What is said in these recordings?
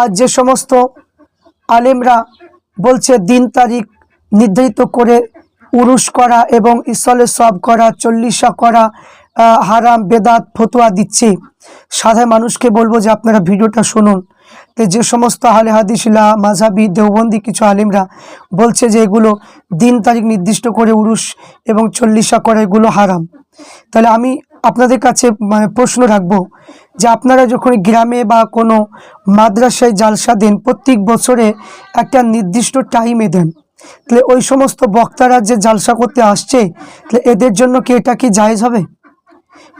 আজ যে সমস্ত আলেমরা বলছে, দিন তারিখ নির্ধারিত করে উরুস করা এবং ইসলে সব করা, চল্লিশা করা হারাম, বেদাত, ফতোয়া দিচ্ছে। সাধারণ মানুষকে বলব যে আপনারা ভিডিওটা শুনুন। তো যে সমস্ত আলে হাদিসিলা মাঝাবি দেওবন্দি কিছু আলেমরা বলছে যে এগুলো দিন তারিখ নির্দিষ্ট করে উরুস এবং চল্লিশা করা, এগুলো হারাম। তাহলে আমি আপনাদের কাছে মানে প্রশ্ন রাখব যে আপনারা যখন গ্রামে বা কোনো মাদ্রাসায় জালসা দেন, প্রত্যেক বছরে একটা নির্দিষ্ট টাইমে দেন, তাহলে ওই সমস্ত বক্তারা যে জালসা করতে আসছে, তাহলে এদের জন্য কি এটা কি জায়জ হবে?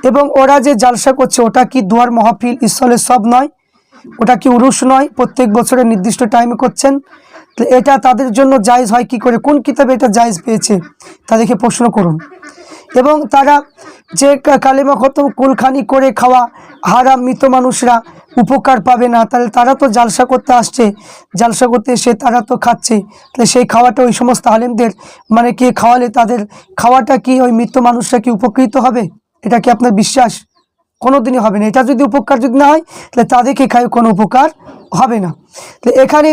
এবং ওরা যে জালসা করছে, ওটা কি দুয়ার মহাফিল ইসলের সব নয়? ওটা কি উরুস নয়? প্রত্যেক বছরে নির্দিষ্ট টাইমে করছেন? তো এটা তাদের জন্য জায়জ হয় কি করে? কোন কিতাবে এটা জায়েজ পেয়েছে? তাদেরকে প্রশ্ন করুন। এবং তারা যে কালেমা খতম কুলখানি করে খাওয়া হারাম মৃত মানুষরা উপকার পাবে না। তাহলে তারা তো জালসা করতে আসছে, জালসা করতে এসে তারা তো খাচ্ছে। তাহলে সেই খাওয়াটা ওই সমস্ত আলেমদের মানে কি খাওয়ালে তাদের খাওয়াটা কি ওই মৃত মানুষরা কি উপকৃত হবে? এটা কি আপনার বিশ্বাস? কোনো দিনই হবে না। এটা যদি উপকার যদি না হয়, তাহলে তাদেরকে খায় কোনো উপকার হবে না। তো এখানে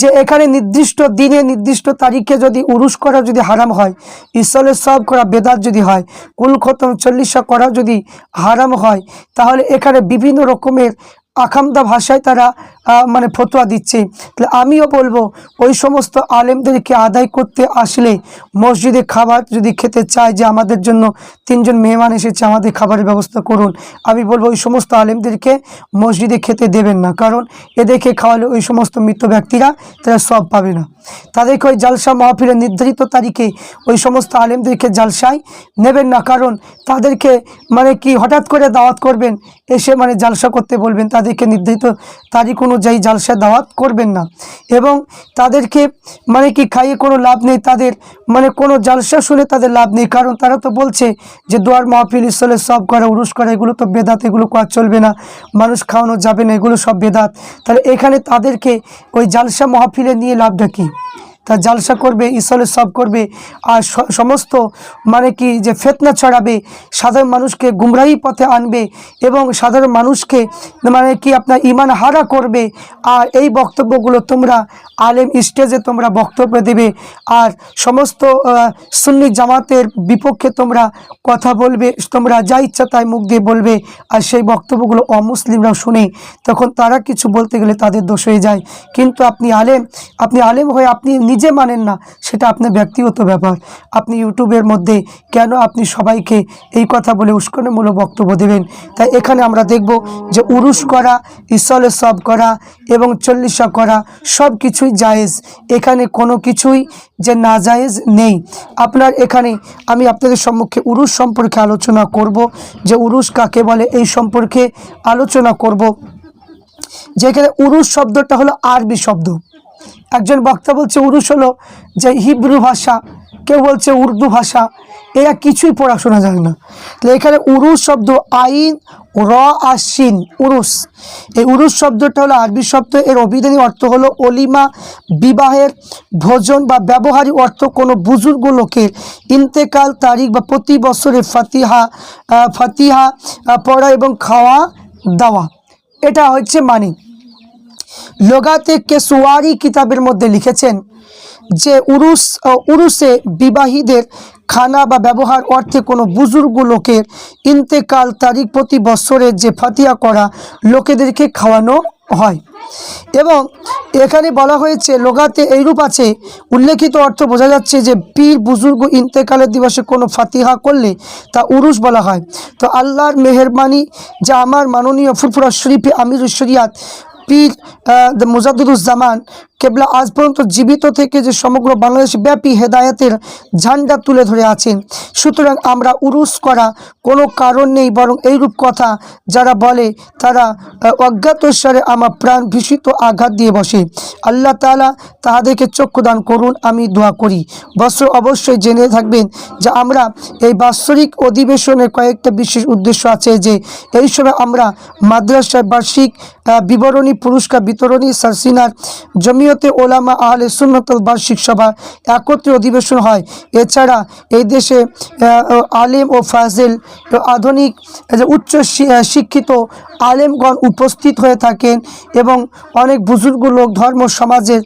যে এখানে নির্দিষ্ট দিনে, নির্দিষ্ট তারিখে যদি উরুস করা যদি হারাম হয়, ঈশ্বরের সব করা বেদাত যদি হয়, কুল খতম চল্লিশা করা যদি হারাম হয়, তাহলে এখানে বিভিন্ন রকমের আকামদা ভাষায় তারা মানে ফতোয়া দিচ্ছে। তাহলে আমিও বলব, ওই সমস্ত আলেমদেরকে আদায় করতে আসলে মসজিদে খাবার যদি খেতে চায় যে আমাদের জন্য তিনজন মেহমান এসেছে, আমাদের খাবারের ব্যবস্থা করুন। আমি বলব, ওই সমস্ত আলেমদেরকে মসজিদে খেতে দেবেন না। কারণ এদেরকে খাওয়ালে ওই সমস্ত মৃত ব্যক্তিরা তারা সব পাবে না। তাদেরকে ওই জালসা মাহফিলের নির্ধারিত তারিখে ওই সমস্ত আলেমদেরকে জালসায় নেবেন না। কারণ তাদেরকে মানে কি হঠাৎ করে দাওয়াত করবেন, এসে মানে জালসা করতে বলবেন, তাদেরকে নির্ধারিত তারিখ অনুযায়ী জালসা দাওয়াত করবেন না। এবং তাদেরকে মানে কি খাইয়ে কোনো লাভ নেই, তাদের মানে কোনো জালসা শুনে তাদের লাভ নেই। কারণ তারা তো বলছে যে, দোয়ার মাহফিল ইসলে সব করা, উরুস করা, এগুলো তো বেদাত, এগুলো করা চলবে না। মানুষ খাওয়ানো যাবে না, এগুলো সব বেদাত। তাহলে এখানে তাদেরকে ওই জালসা মাহফিলে নিয়ে লাভটা কী? তা জালসা করবে, ইসলে সব করবে, আর সমস্ত মানে কি যে ফেতনা ছড়াবে, সাধারণ মানুষকে গুমরাহি পথে আনবে এবং সাধারণ মানুষকে মানে কি আপনার ইমান হারা করবে। আর এই বক্তব্যগুলো তোমরা আলেম স্টেজে তোমরা বক্তব্য দেবে। আর সমস্ত সুন্নি জামাতের বিপক্ষে তোমরা কথা বলবে, তোমরা যা ইচ্ছা তাই মুখ দিয়ে বলবে। আর সেই বক্তব্যগুলো অমুসলিমরাও শুনে তখন তারা কিছু বলতে গেলে তাদের দোষ হয়ে যায়। কিন্তু আপনি আলেম আপনি আলেম হয়ে আপনি নিজে মানেন না, সেটা আপনার ব্যক্তিগত ব্যাপার। আপনি ইউটিউবের মধ্যে কেন আপনি সবাইকে এই কথা বলে উস্কানিমূলক বক্তব্য দেবেন? তাই এখানে আমরা দেখব যে উরুস করা, ইসলে সব করা এবং চল্লিশা করা সব কিছুই জায়েজ। এখানে কোনো কিছুই যে না জায়েজ নেই। আপনার এখানে আমি আপনাদের সম্মুখে উরুস সম্পর্কে আলোচনা করব, যে উরুস কাকে বলে এই সম্পর্কে আলোচনা করব। যেখানে উরুস শব্দটা হলো আরবি শব্দ। একজন বক্তা বলছে উরুস হলো যে হিব্রু ভাষা, কেউ বলছে উর্দু ভাষা এরা কিছুই পড়াশোনা জানে না। তাহলে এখানে উরুস শব্দ আইন, র আশ্বিন উরুস। এই উরুস শব্দটা হলো আরবি শব্দ, এর অভিধানী অর্থ হলো অলিমা, বিবাহের ভোজন বা ব্যবহারিক অর্থ কোনো বুজুর্গ লোকের ইন্তেকাল তারিখ বা প্রতি বছরে ফাতিহা ফাতিহা পড়া এবং খাওয়া দাওয়া। এটা হচ্ছে মানে। লোগাতে কেসুয়ারি কিতাবের মধ্যে লিখেছেন যে উরুস উরুসে বিবাহীদের খানা বা ব্যবহার অর্থে কোনো বুজুর্গ লোকের ইন্তেকাল তারিখ প্রতি বছরে যে ফাতিয়া করা লোকেদেরকে খাওয়ানো হয়। এবং এখানে বলা হয়েছে, লোগাতে এইরূপ আছে, উল্লেখিত অর্থ বোঝা যাচ্ছে যে পীর বুজুর্গ ইন্তেকালের দিবসে কোনো ফাতিহা করলে তা উরুস বলা হয়। তো আল্লাহর মেহরবানি যা আমার মাননীয় ফুরফুরা শরীফে আমির শরিয়াত পীর মুজাদুরুজ্জামান কেবলা আজ পর্যন্ত জীবিত থেকে যে সমগ্র বাংলাদেশ ব্যাপী হেদায়েতের ঝান্ডা তুলে ধরে আছেন। সুতরাং আমরা উরুস করা কোনো কারণ নেই, বরং এইরূপ কথা যারা বলে, তারা অজ্ঞাতস্বরে আমার প্রাণ ভীষিত আঘাত দিয়ে বসে। আল্লাহ তাআলা তাহাদেরকে চক্ষুদান করুন, আমি দোয়া করি। বস্ত্র অবশ্যই জেনে থাকবেন যে আমরা এই বাৎসরিক অধিবেশনের কয়েকটা বিশেষ উদ্দেশ্য আছে যে, এই সময় আমরা মাদ্রাসার বার্ষিক বিবরণী পুরস্কার বিতরণী সারসিনার জমিয়তে ওলামা আহলে সুন্নতল বার্ষিক সভা একত্রে অধিবেশন হয়। এছাড়া এই দেশে আলেম ও ফাজেল, আধুনিক উচ্চ শিক্ষিত আলেমগণ উপস্থিত হয়ে থাকেন এবং অনেক বুজুর্গ লোক ধর্ম সমাজের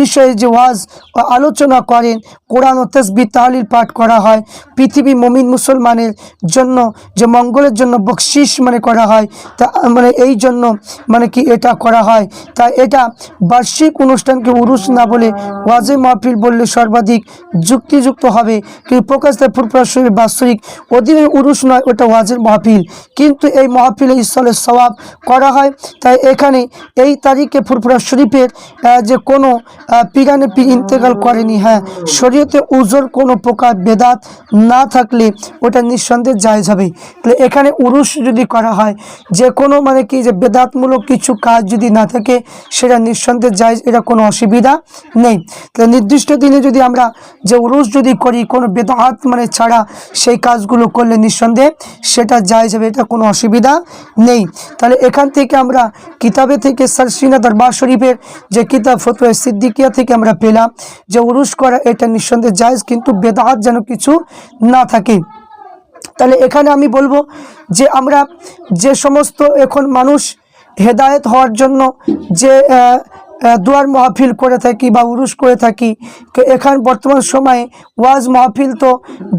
বিষয়ে যে ওয়াজ আলোচনা করেন, কোরআন ও তসবি তাহলিল পাঠ করা হয়। পৃথিবী মমিন মুসলমানের জন্য, যে মঙ্গলের জন্য বকশিস মানে করা হয়, তা মানে এই জন্য মানে কি এটা করা হয়। তা এটা বার্ষিক অনুষ্ঠানকে উরুস না বলে ওয়াজে মাহফিল বললে সর্বাধিক যুক্তিযুক্ত হবে। কিন্তু প্রকাশ ফুরফুরা শরীফ বাৎসরিক অধীনে উরুস নয়, ওটা ওয়াজের মাহফিল। কিন্তু এই মাহফিলে ঈশ্বরের সওয়াব করা হয়। তাই এখানে এই তারিখে ফুরফুরা শরীফের যে কোনো পিরানে পীর ইন্তেকাল করেনি হ্যাঁ শরীয়তে উজোর কোনো প্রকার বেদাত না থাকলে ওটা নিঃসন্দেহে জায়জ হবে। তাহলে এখানে উরুস যদি করা হয়, যে কোনো মানে কি যে বেদাতমূলক কিছু কাজ যদি না থাকে, সেটা নিঃসন্দেহে জায়জ, এটা কোনো অসুবিধা নেই। তাহলে নির্দিষ্ট দিনে যদি আমরা যে উরুস যদি করি, কোনো বেদাত মানে ছাড়া সেই কাজগুলো করলে নিঃসন্দেহে সেটা জায়জ হবে, এটা কোনো অসুবিধা নেই। তাহলে এখান থেকে আমরা কিতাবে থেকে সারসিনা দরবার শরীফের যে কিতাব ফতুয়া সিদ্দিকিয়া থেকে আমরা পেলাম যে উরুস করা, এটা নিঃসন্দেহে জায়জ, কিন্তু বেদাত যেন কিছু না থাকে। তাহলে এখানে আমি বলব যে আমরা যে সমস্ত এখন মানুষ হেদায়েত হওয়ার জন্য যে দুয়ার মাহফিল করে থাকি বা উরুস করে থাকি। এখান বর্তমান সময়ে ওয়াজ মাহফিল তো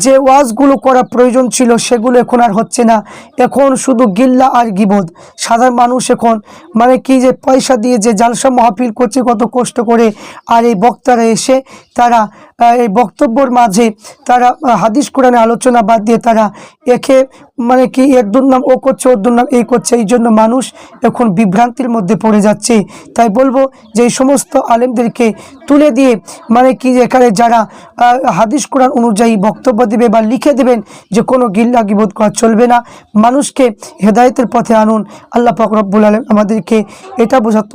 যে ওয়াজগুলো করা প্রয়োজন ছিল সেগুলো এখন আর হচ্ছে না। এখন শুধু গিল্লা আর গিবোধ সাধারণ মানুষ এখন মানে কি যে পয়সা দিয়ে যে জালসা মাহফিল করছে কত কষ্ট করে। আর এই বক্তারা এসে তারা এই বক্তব্যর মাঝে তারা হাদিস কোরআনে আলোচনা বাদ দিয়ে তারা একে মানে কি এর দুর্নাম ও করছে, ওর দুর্নাম এই করছে। এই জন্য মানুষ এখন বিভ্রান্তির মধ্যে পড়ে যাচ্ছে। তাই বলব যে সমস্ত আলেমদেরকে তুলে দিয়ে মানে কি এখানে যারা হাদিস কোরআন অনুযায়ী বক্তব্য দেবে বা লিখে দেবেন যে কোনো গিল্লা গিবোধ করা চলবে না। মানুষকে হেদায়তের পথে আনুন। আল্লাহ ফকরব্বুল রব্বুল আলম আমাদেরকে এটা বোঝাতে